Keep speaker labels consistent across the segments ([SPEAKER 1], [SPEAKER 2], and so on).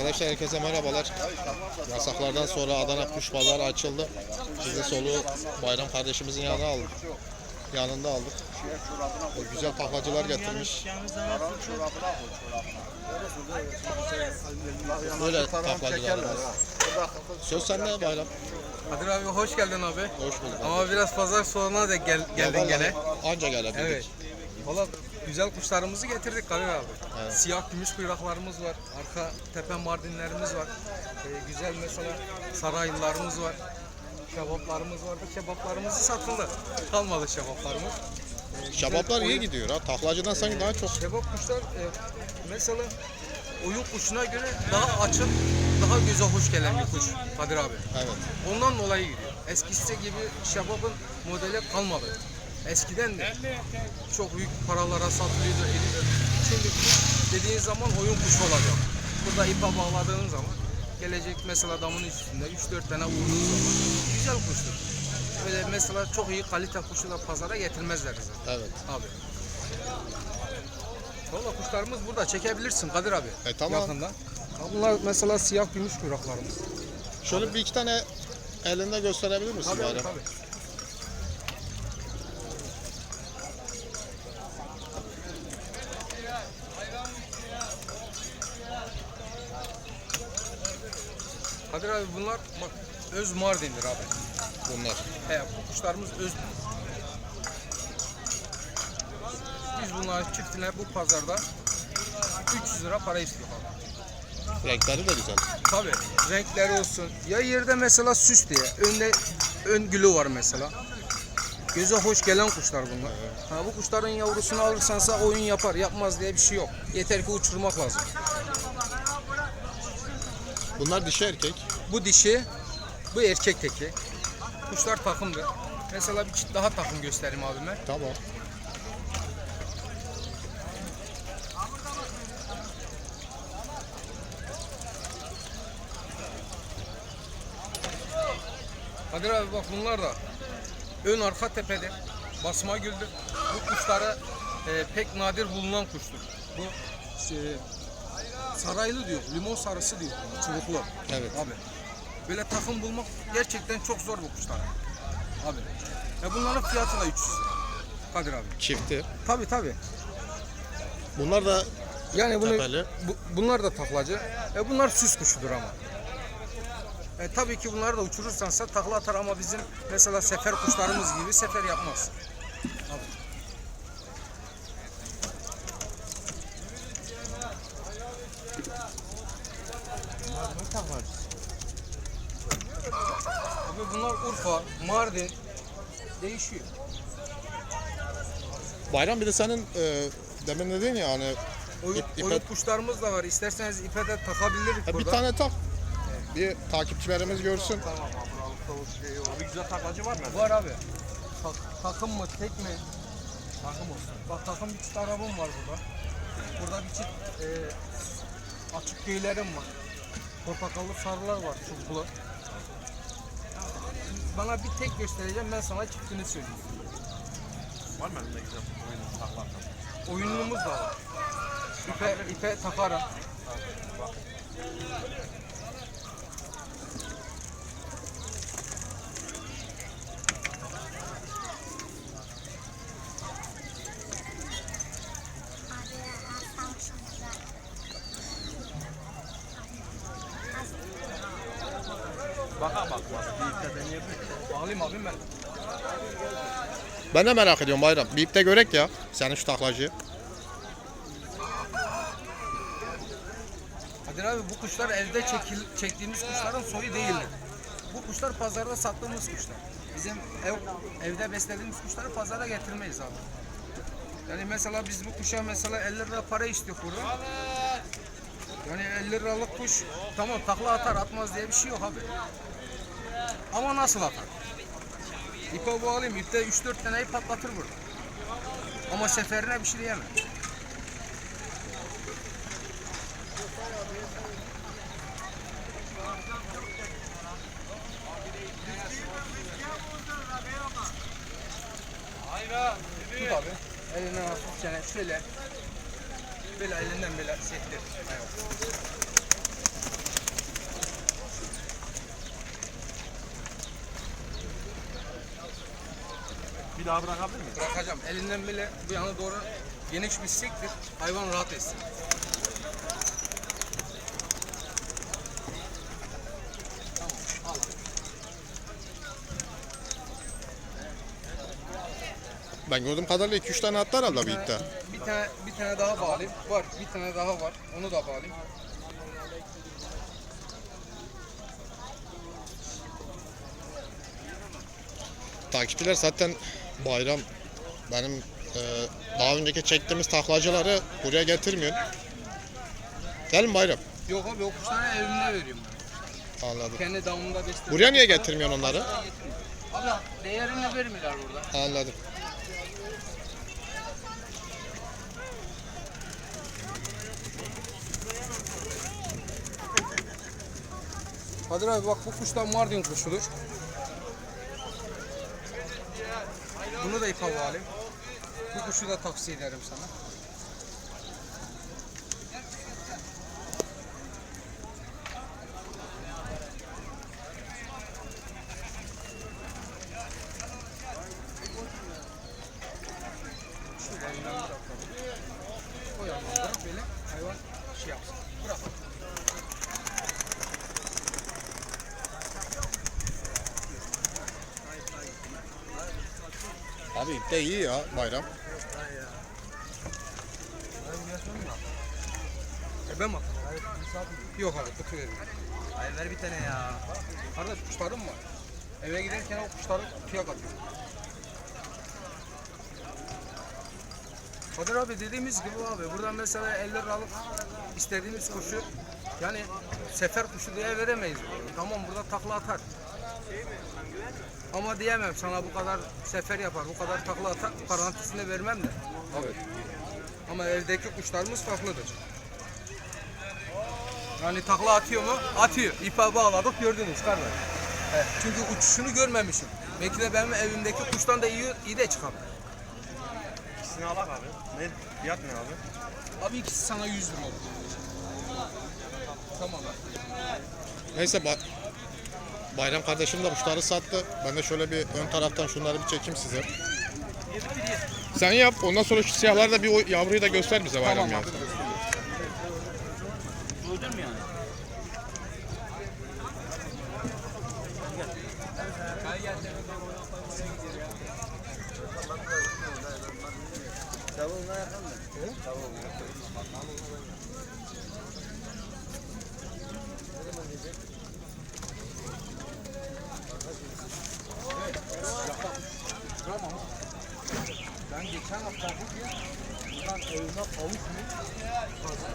[SPEAKER 1] Arkadaşlar herkese merhabalar. Yasaklardan sonra Adana Kuş Pazarı açıldı. Biz de soluğu Bayram kardeşimizin yanına aldık. Yanında aldık. O güzel taklacılar getirmiş. Böyle taklacılar var. Söz sende Bayram.
[SPEAKER 2] Kadir abi hoş geldin abi.
[SPEAKER 1] Hoş bulduk.
[SPEAKER 2] Ama biraz pazar sonuna da gel, geldin gene.
[SPEAKER 1] Anca gelebildik.
[SPEAKER 2] Evet. Valla güzel kuşlarımızı getirdik Kadir abi.
[SPEAKER 1] Evet.
[SPEAKER 2] Siyah gümüş kuyraklarımız var. Arka tepe mardinlerimiz var. Ee, güzel mesela saraylılarımız var. Şebaplarımız vardı. Şebaplarımızı satıldı. Kalmadı şebaplarımız. Ee, güzel
[SPEAKER 1] Şabaplar iyi gidiyor ha. Taklacıdan sanki daha çok.
[SPEAKER 2] Şebap kuşlar e, mesela oyun kuşuna göre daha açık, daha göze hoş gelen bir kuş Kadir abi.
[SPEAKER 1] Evet.
[SPEAKER 2] Ondan dolayı gidiyor. Eskisi gibi şababın modeli kalmadı. Eskiden de çok büyük paralara satılıyordu. ediliyordu. Şimdi kuş dediğin zaman oyun kuşu olacak. Burada ipe bağladığın zaman gelecek mesela damın üstünde 3-4 tane vurduğun zaman güzel kuştur. Böyle mesela çok iyi kalite kuşu da pazara getirmezler zaten
[SPEAKER 1] Evet.
[SPEAKER 2] abi. Valla kuşlarımız burada çekebilirsin Kadir abi.
[SPEAKER 1] E, tamam.
[SPEAKER 2] Yakında. Bunlar mesela siyah gümüş kuyruklarımız.
[SPEAKER 1] Şöyle bir iki tane elinde gösterebilir misin
[SPEAKER 2] Tabii abi
[SPEAKER 1] Bayram?
[SPEAKER 2] tabii. Kadir abi bunlar bak öz Mardin'dir abi.
[SPEAKER 1] Bunlar.
[SPEAKER 2] He, bu kuşlarımız öz. Biz bunların çiftine bu pazarda 300 lira para istiyoruz abi.
[SPEAKER 1] Renkleri de güzel.
[SPEAKER 2] Tabii renkleri olsun. Ya yerde mesela süs diye. Önde ön gülü var mesela. Göze hoş gelen kuşlar bunlar. Ha, bu kuşların yavrusunu alırsansa oyun yapar. Yapmaz diye bir şey yok. Yeter ki uçurmak lazım.
[SPEAKER 1] Bunlar dişi erkek.
[SPEAKER 2] Bu dişi, bu erkek teki. Kuşlar takımdır. Mesela bir çift daha takım göstereyim abime.
[SPEAKER 1] Tamam.
[SPEAKER 2] Kadir abi bak bunlar da ön arka tepedir. Basma güldür. Bu kuşlara e, pek nadir bulunan kuştur. Bu e, saraylı diyor, limon sarısı diyor, çubuklu.
[SPEAKER 1] Evet.
[SPEAKER 2] Abi. Böyle takım bulmak gerçekten çok zor bu kuşlara. Abi. Ve bunların fiyatı da 300 lira. Kadir abi.
[SPEAKER 1] Çifti.
[SPEAKER 2] Tabi tabi.
[SPEAKER 1] Bunlar da
[SPEAKER 2] Yani bunu,
[SPEAKER 1] Tepeli.
[SPEAKER 2] bu, bunlar da taklacı. E bunlar süs kuşudur ama. E, tabii ki bunları da uçurursansa takla atar ama bizim mesela sefer kuşlarımız gibi sefer yapmaz. Abi. Abi bunlar Urfa, Mardin değişiyor.
[SPEAKER 1] Bayram bir de senin e, demin dedin ya hani
[SPEAKER 2] Oyun,
[SPEAKER 1] İp- ipe-
[SPEAKER 2] oyun kuşlarımız da var. İsterseniz ipe de takabiliriz
[SPEAKER 1] ha, bir
[SPEAKER 2] burada.
[SPEAKER 1] tane tak. Bir takipçilerimiz görsün.
[SPEAKER 3] Bir güzel taklacı var mı?
[SPEAKER 2] Var abi. Tak- takım mı, tek mi? Takım olsun. Bak takım bir çift arabam var burada. Burada bir çift e, açık tüylerim var. Portakallı sarılar var çubuklu. Bana bir tek göstereceğim ben sana çiftini söyleyeyim.
[SPEAKER 3] Var mı elinde güzel oyun taklar?
[SPEAKER 2] Oyunumuz da var. İpe, ipe takarım.
[SPEAKER 3] Baka bak bak. Bir ipte deneyebilir.
[SPEAKER 2] Alayım abim ben.
[SPEAKER 1] Ben de merak ediyorum Bayram. Bir ipte görek ya. Senin şu taklacıyı.
[SPEAKER 2] Kadir abi bu kuşlar evde çekil, çektiğimiz kuşların soyu değildir. Bu kuşlar pazarda sattığımız kuşlar. Bizim ev, evde beslediğimiz kuşları pazara getirmeyiz abi. Yani mesela biz bu kuşa mesela 50 lira para istiyor kuru. Yani 50 liralık kuş tamam takla atar atmaz diye bir şey yok abi. Ama nasıl atar? İpe bağlayayım ipte 3-4 taneyi patlatır burada. Ama seferine bir şey diyemem. Tut abi. Elinden hafifçe şöyle. Böyle elinden böyle sektir. Evet.
[SPEAKER 3] Silah bırakabilir miyim?
[SPEAKER 2] Bırakacağım. Elinden bile bu yana doğru geniş bir siktir. Hayvan rahat etsin. Tamam. Al.
[SPEAKER 1] Ben gördüğüm kadarıyla 2-3 tane attı herhalde bir ipte.
[SPEAKER 2] Bir tane bir tane daha bağlayayım. Var. Bir tane daha var. Onu da bağlayayım.
[SPEAKER 1] Takipçiler zaten bayram benim e, daha önceki çektiğimiz taklacıları buraya getirmiyor. Mi bayram?
[SPEAKER 2] Yok abi o kuşları evimde veriyorum ben.
[SPEAKER 1] Anladım.
[SPEAKER 2] Kendi damımda besliyorum.
[SPEAKER 1] Buraya niye getirmiyorsun onları?
[SPEAKER 2] Abi değerini vermiyorlar burada.
[SPEAKER 1] Anladım.
[SPEAKER 2] Kadir abi bak bu kuş da Mardin kuşudur. Bunu da ipa bağlayayım. Bu kuşu da tavsiye ederim sana. Şöyle elinden bırakalım. O yandan bırak böyle hayvan şey yapsın. Bırak.
[SPEAKER 1] Abi de iyi ya bayram.
[SPEAKER 2] E ben mi atayım? Yok abi verin.
[SPEAKER 3] Hayır ver bir tane ya.
[SPEAKER 2] Kardeş kuşlarım var. Eve giderken o kuşları kutuya katıyorum. Kadir abi dediğimiz gibi abi buradan mesela 50 liralık istediğimiz kuşu yani sefer kuşu diye veremeyiz. Tamam burada takla atar. Ama diyemem sana bu kadar sefer yapar, bu kadar takla atar garantisini vermem de. Evet. Ama evdeki kuşlarımız farklıdır. Yani takla atıyor mu? Atıyor. İpe bağladık gördünüz kardeş. Evet, çünkü uçuşunu görmemişim. Belki de benim evimdeki kuştan da iyi, iyi de çıkar.
[SPEAKER 3] İkisini alak abi. Ne? Fiyat ne abi?
[SPEAKER 2] Abi ikisi sana 100 lira olur. Tamam abi.
[SPEAKER 1] Neyse ba- bayram kardeşim de kuşları sattı. Ben de şöyle bir ön taraftan şunları bir çekeyim size. Sen yap. Ondan sonra şu siyahlar da bir o yavruyu da göster bize bayram
[SPEAKER 2] Tamam
[SPEAKER 1] ya.
[SPEAKER 2] abi.
[SPEAKER 3] Duydun mu yani?
[SPEAKER 2] Ben geçen hafta bugün buradan evime tavuk mu?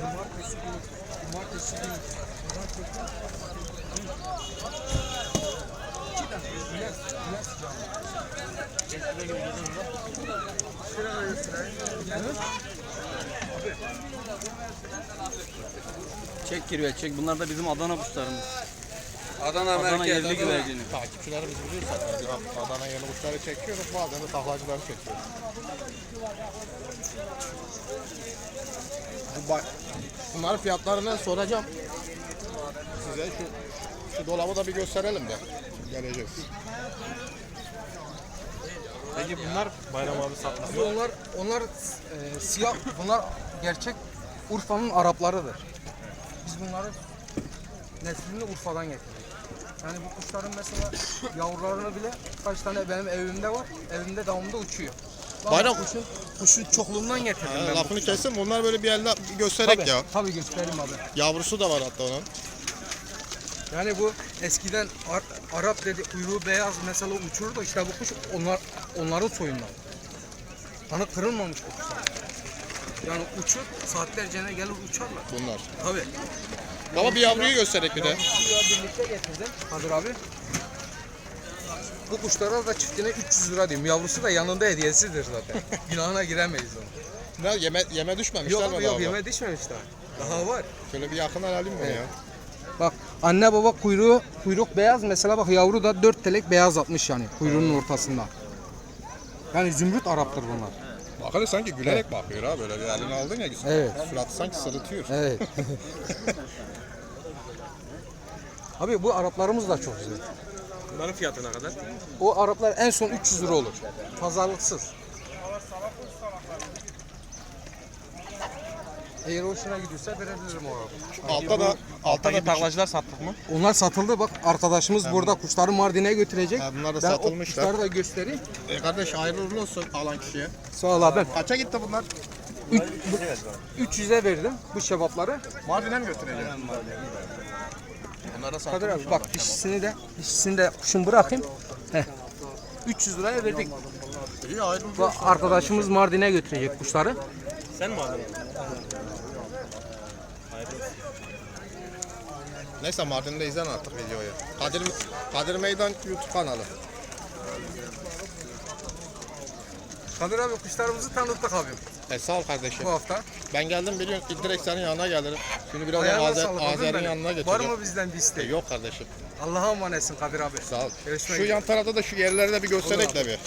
[SPEAKER 2] Cumartesi günü. Cumartesi günü. Buradan çektim. İki tane. Güler, güler
[SPEAKER 4] Çek kirve çek. Bunlar da bizim Adana kuşlarımız.
[SPEAKER 2] Adana,
[SPEAKER 4] Adana
[SPEAKER 2] merkez.
[SPEAKER 4] yerli
[SPEAKER 2] Adana.
[SPEAKER 4] güvercini.
[SPEAKER 1] Takipçilerimiz biliyor zaten. Ya, Adana yeni kuşları çekiyoruz. Bazen de taklacıları çekiyoruz. Bu bay- Bunların fiyatlarını soracağım. Size şu şu dolabı da bir gösterelim de. Geleceğiz.
[SPEAKER 3] Peki bunlar Bayram abi satmaz.
[SPEAKER 2] Abi onlar onlar e, siyah bunlar gerçek Urfa'nın Araplarıdır. Biz bunları neslini Urfa'dan getirdik. Yani bu kuşların mesela yavrularını bile kaç tane benim evimde var. Evimde davamda uçuyor.
[SPEAKER 1] Bayram-
[SPEAKER 2] kuşun kuşun çokluğundan getirdim ben. bu
[SPEAKER 1] lafını
[SPEAKER 2] kuşları.
[SPEAKER 1] kesin. Bunlar böyle bir elde bir gösterek
[SPEAKER 2] Tabii,
[SPEAKER 1] ya.
[SPEAKER 2] tabii göstereyim abi.
[SPEAKER 1] Yavrusu da var hatta onun.
[SPEAKER 2] Yani bu eskiden Ar- Arap dedi kuyruğu beyaz mesela uçururdu işte bu kuş onlar onların soyundan. Hani kırılmamış bu kuşlar. Yani uçur saatlerce ne gelir uçarlar.
[SPEAKER 1] Bunlar.
[SPEAKER 2] Tabii.
[SPEAKER 1] Baba bir yavruyu gösterek bir de.
[SPEAKER 2] Yavrusuyla birlikte getirdim. Kadir abi. Bu kuşlara da çiftine 300 lira diyeyim. Yavrusu da yanında hediyesidir zaten. Günahına giremeyiz onu.
[SPEAKER 1] Ne yeme yeme düşmemişler
[SPEAKER 2] Yok
[SPEAKER 1] mi
[SPEAKER 2] abi
[SPEAKER 1] daha?
[SPEAKER 2] yok
[SPEAKER 1] bu?
[SPEAKER 2] yeme düşmemiş daha. Var.
[SPEAKER 1] Şöyle bir yakından alayım bunu ya.
[SPEAKER 2] Bak anne baba kuyruğu kuyruk beyaz mesela bak yavru da dört telek beyaz atmış yani kuyruğunun ortasında. Yani zümrüt Arap'tır bunlar.
[SPEAKER 1] Bak hele sanki gülerek bakıyor ha böyle bir elini aldın ya güzel.
[SPEAKER 2] Evet.
[SPEAKER 1] Suratı sanki sırıtıyor.
[SPEAKER 2] Evet. Abi bu Araplarımız da çok güzel.
[SPEAKER 3] Bunların fiyatı ne kadar?
[SPEAKER 2] O Araplar en son 300 lira olur. Pazarlıksız. Eğer hoşuna gidiyorsa verebilirim o araba.
[SPEAKER 1] Şu altta da altta da bir
[SPEAKER 3] taklacılar sattık mı?
[SPEAKER 2] Onlar satıldı bak arkadaşımız burada kuşları Mardin'e götürecek.
[SPEAKER 1] Ha, bunlar da
[SPEAKER 2] ben
[SPEAKER 1] satılmışlar.
[SPEAKER 2] kuşları da göstereyim.
[SPEAKER 1] E kardeş hayırlı uğurlu olsun alan kişiye.
[SPEAKER 2] Sağ ol abi.
[SPEAKER 1] Kaça gitti bunlar?
[SPEAKER 2] 300'e verdim bu şebapları.
[SPEAKER 1] Mardin'e mi götürecek? Bunlara
[SPEAKER 2] Kadir
[SPEAKER 1] satılmış.
[SPEAKER 2] abi bak dişisini de dişisini de kuşun bırakayım. Heh. 300 liraya verdik.
[SPEAKER 1] İyi uğurlu
[SPEAKER 2] Bu arkadaşımız Mardin'e götürecek kuşları.
[SPEAKER 3] Sen mi aldın?
[SPEAKER 1] Neyse Mardin'de izlen artık videoyu. Kadir, Kadir Meydan YouTube kanalı.
[SPEAKER 2] Kadir abi kuşlarımızı tanıttık abi
[SPEAKER 1] E sağ ol kardeşim.
[SPEAKER 2] bu hafta.
[SPEAKER 1] Ben geldim biliyorsun direkt senin yanına gelirim. Şimdi birazdan
[SPEAKER 2] Ayağına
[SPEAKER 1] Azer,
[SPEAKER 2] sağlık
[SPEAKER 1] Azer'in
[SPEAKER 2] benim.
[SPEAKER 1] yanına
[SPEAKER 2] Var mı bizden bir
[SPEAKER 1] E,
[SPEAKER 2] isteği?
[SPEAKER 1] yok kardeşim.
[SPEAKER 2] Allah'a emanetsin Kadir abi.
[SPEAKER 1] Sağ ol.
[SPEAKER 2] Görüşmek
[SPEAKER 1] Şu
[SPEAKER 2] üzere.
[SPEAKER 1] yan tarafta da şu yerleri de bir gösterek de bir.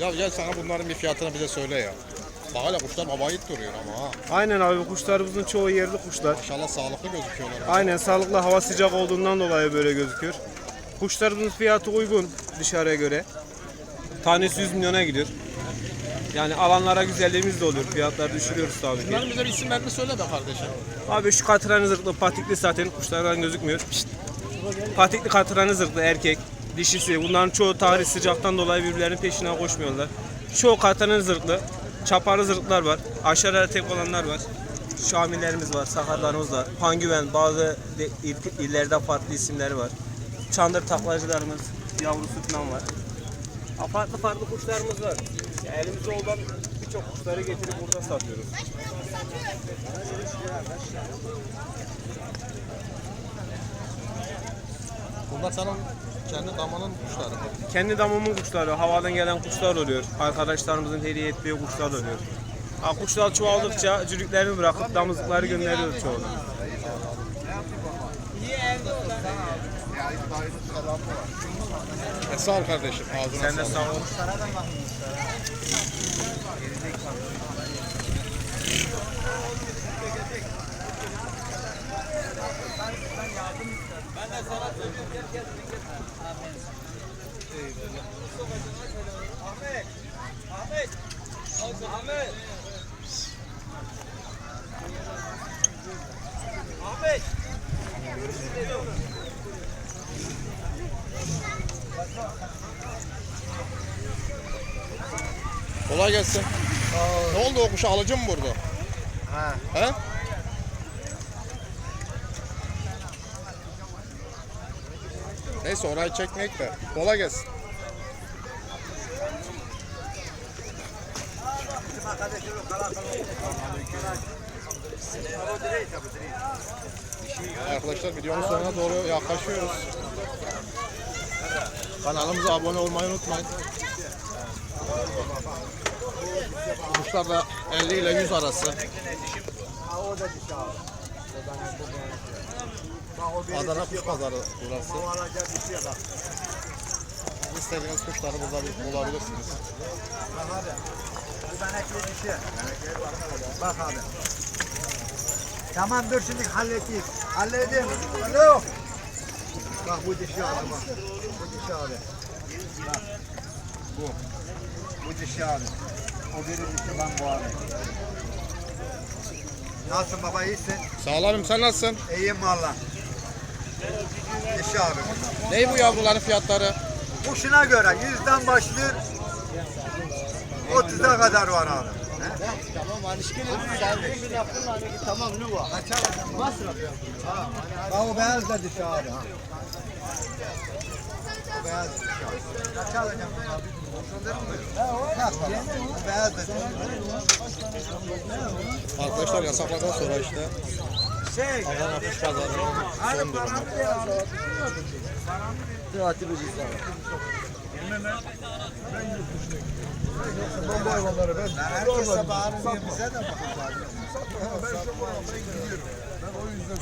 [SPEAKER 1] Ya gel sana bunların bir fiyatını bize söyle ya. Bak hala kuşlar babayit duruyor ama ha.
[SPEAKER 5] Aynen abi kuşlarımızın çoğu yerli kuşlar.
[SPEAKER 1] Maşallah sağlıklı gözüküyorlar.
[SPEAKER 5] Aynen sağlıklı hava sıcak olduğundan dolayı böyle gözüküyor. Kuşlarımızın fiyatı uygun dışarıya göre. Tanesi 100 milyona gidiyor. Yani alanlara güzelliğimiz de oluyor. Fiyatları düşürüyoruz tabii ki.
[SPEAKER 1] Bunların bize bir isimlerini söyle be kardeşim.
[SPEAKER 5] Abi şu katranı zırhlı patikli zaten kuşlardan gözükmüyor. Pişt. Patikli katranı zırhlı erkek, dişisi. Bunların çoğu tarih sıcaktan dolayı birbirlerinin peşine koşmuyorlar. Çoğu katranı zırhlı. Çaparı zırhlılar var. Aşağıda tek olanlar var. Şamillerimiz var, sakarlarımız var. Pangüven, bazı de, il- illerde farklı isimleri var. Çandır taklacılarımız, yavrusu falan var. Farklı farklı kuşlarımız var. Ya elimizde olan birçok kuşları getirip burada satıyoruz.
[SPEAKER 1] Bunlar senin kendi damanın kuşları.
[SPEAKER 5] Kendi damımın kuşları, havadan gelen kuşlar oluyor. Arkadaşlarımızın hediye ettiği kuşlar oluyor. Ha, kuşlar çoğaldıkça cürüklerini bırakıp damızlıkları gönderiyoruz çoğunu.
[SPEAKER 1] E, sağ ol kardeşim. Ağzına
[SPEAKER 5] Sen de sağ ol.
[SPEAKER 1] Kolay gelsin. Ne oldu o kuşa alıcı mı vurdu? He. He? Neyse orayı çekmeyek de. Kolay gelsin. Arkadaşlar videonun sonuna doğru yaklaşıyoruz. Kanalımıza abone olmayı unutmayın. Kuşlar da 50 ile 100 arası. Adana Kuş Pazarı burası. İstediğiniz kuşları burada bulabilirsiniz.
[SPEAKER 6] Bak abi. Tamam dur şimdi halledeyim. Halledeyim. Alo. Bak bu dişi abi bak. Bu dişi abi. Bak. Bu. Bu dişi abi. O biri dişi lan bu abi. Nasılsın baba iyisin?
[SPEAKER 1] Sağ olun sen nasılsın?
[SPEAKER 6] İyiyim valla. Dişi abi.
[SPEAKER 1] Ney bu yavruların fiyatları?
[SPEAKER 6] Kuşuna göre yüzden başlıyor. 30'a kadar var abi. Tamam ne var? Bak o beyaz da dişi abi. ha. O beyaz dişi abi. Kaç alacağım?
[SPEAKER 1] Arkadaşlar yasakladan sonra işte. Adana Kuş Pazarı'nın son durumu.
[SPEAKER 6] Ben herkese bağırıyorum. Bize de bakın. Ben o yüzden